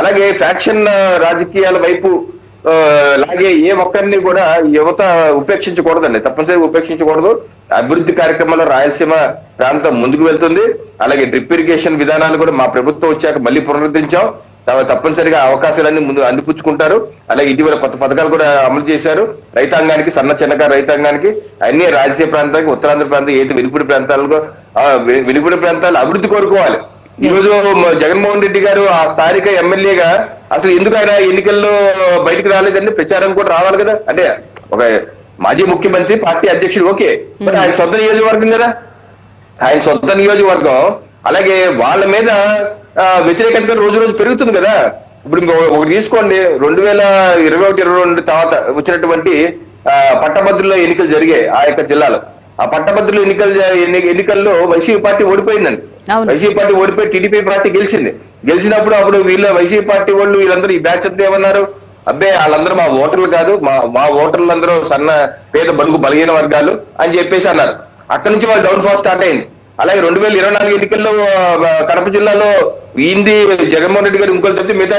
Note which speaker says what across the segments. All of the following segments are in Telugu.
Speaker 1: అలాగే ఫ్యాక్షన్ రాజకీయాల వైపు అలాగే లాగే ఏ ఒక్కరిని కూడా యువత ఉపేక్షించకూడదండి. తప్పనిసరిగా ఉపేక్షించకూడదు. అభివృద్ధి కార్యక్రమంలో రాయలసీమ ప్రాంతం ముందుకు వెళ్తుంది. అలాగే డ్రిప్ ఇరిగేషన్ విధానాలు కూడా మా ప్రభుత్వం వచ్చాక మళ్ళీ పునరుద్ధరించాం. తప్పనిసరిగా అవకాశాలన్నీ ముందు అందిపుచ్చుకుంటారు. అలాగే ఇటీవల కొత్త పథకాలు కూడా అమలు చేశారు. రైతాంగానికి సన్న చిన్నకారు రైతాంగానికి అన్ని రాజకీయ ప్రాంతానికి ఉత్తరాంధ్ర ప్రాంతం ఏది వెలుపుడి ప్రాంతాలకు వెలుపుడి ప్రాంతాలు అభివృద్ధి కోరుకోవాలి. ఈ రోజు మ- జగన్మోహన్ రెడ్డి గారు ఆ స్థానిక ఎమ్మెల్యేగా అసలు ఎందుకు ఆయన ఎన్నికల్లో బయటకు రాలేదండి ప్రచారం కూడా రావాలి కదా? అంటే ఒక మాజీ ముఖ్యమంత్రి పార్టీ అధ్యక్షుడు ఓకే. మరి ఆయన సొంత నియోజకవర్గం కదా? ఆయన సొంత నియోజకవర్గం. అలాగే వాళ్ళ మీద వ్యతిరేకత రోజు రోజు పెరుగుతుంది కదా? ఇప్పుడు ఇంకో ఒకటి తీసుకోండి. రెండు వేల ఇరవై ఒకటి ఇరవై రెండు తర్వాత వచ్చినటువంటి పట్టభద్రుల ఎన్నికలు జరిగాయి ఆ యొక్క జిల్లాలో. ఆ పట్టభద్రుల ఎన్నికలు ఎన్నికల్లో వైసీపీ పార్టీ ఓడిపోయిందండి. వైసీపీ పార్టీ ఓడిపోయి టీడీపీ పార్టీ గెలిచింది. గెలిచినప్పుడు అప్పుడు వీళ్ళ వైసీపీ పార్టీ వాళ్ళు వీళ్ళందరూ ఈ బ్యాచ్ అంతా ఏమన్నారు? అబ్బే వాళ్ళందరూ మా ఓటర్లు కాదు మా మా ఓటర్లు అందరూ సన్న పేద బడుగు బలహీన వర్గాలు అని చెప్పేసి అన్నారు. అక్కడి నుంచి వాళ్ళ డౌన్ ఫాల్ స్టార్ట్ అయింది. అలాగే రెండు వేల ఇరవై నాలుగు ఎన్నికల్లో కడప జిల్లాలో ఈంది జగన్మోహన్ రెడ్డి గారు ఇంకోటి తప్పితే మిగతా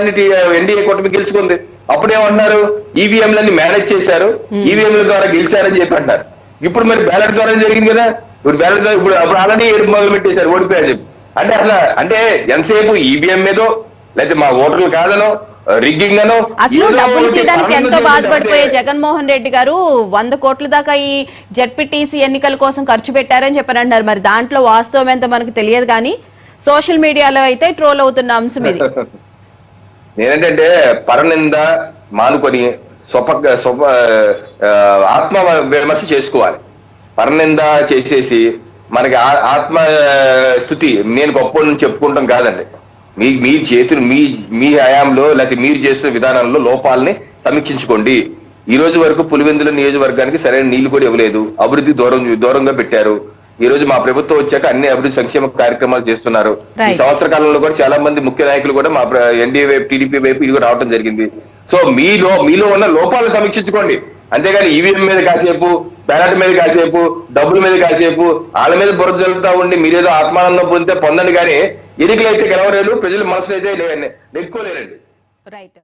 Speaker 1: ఎన్డీఏ కూటమి గెలుచుకుంది. అప్పుడు ఏమన్నారు ఈవీఎంలన్నీ మేనేజ్ చేశారు. ఈవీఎంల ద్వారా గెలిచారని చెప్పి అంటారు. ఇప్పుడు మరి బ్యాలెట్ ద్వారా జరిగింది కదా. ఇప్పుడు బ్యాలెట్ ద్వారా ఇప్పుడు అప్పుడు ఆల్రెడీ ఏడుపు మొదలు పెట్టేశారు ఓడిపోయారు చెప్పి. అంటే అట్లా అంటే ఎంతసేపు ఈవీఎం మీదో లేకపోతే మా ఓటర్లు కాదనో రిగ్గింగ్ అనో
Speaker 2: అసలు డబ్బులు తీయడానికి ఎంతో బాధపడిపోయే జగన్మోహన్ రెడ్డి గారు వంద కోట్ల దాకా ఈ జడ్పీటీసీ ఎన్నికల కోసం ఖర్చు పెట్టారని చెప్పారంటున్నారు మరి దాంట్లో వాస్తవం ఎంత మనకు తెలియదు కానీ సోషల్ మీడియాలో అయితే ట్రోల్ అవుతున్న అంశం ఇది.
Speaker 1: నేనేంటంటే పరనింద మానుకొని స్వప స్వప ఆత్మ విమర్శ చేసుకోవాలి. పరనింద చేసేసి మనకి ఆత్మ స్థుతి నేను గొప్ప చెప్పుకుంటాం కాదండి. మీ మీ చేతులు మీ మీ హయాంలో లేకపోతే మీరు చేస్తున్న విధానంలో లోపాలని సమీక్షించుకోండి. ఈ రోజు వరకు పులివెందుల నియోజకవర్గానికి సరైన నీళ్ళు కూడా ఇవ్వలేదు. అభివృద్ధి దూరం దూరంగా పెట్టారు. ఈ రోజు మా ప్రభుత్వం వచ్చాక అన్ని అభివృద్ధి సంక్షేమ కార్యక్రమాలు చేస్తున్నారు. ఈ. సంవత్సర కాలంలో కూడా చాలా మంది ముఖ్య నాయకులు కూడా మా ఎన్డీఏ వైపు టీడీపీ వైపు ఇది కూడా రావడం జరిగింది. సో మీలో మీలో ఉన్న లోపాలను సమీక్షించుకోండి. అంతేగాని ఈవీఎం మీద కాసేపు బ్యాలెట్ మీద కాసేపు డబ్బుల మీద కాసేపు వాళ్ళ మీద బురద జల్లుతా ఉండి మీరేదో ఆత్మానందం పొందితే పొందండి కానీ ఎన్నికలు అయితే గెలవలేరు ప్రజల మనసులు అయితే నెక్కుకోలేరండి
Speaker 2: రైట్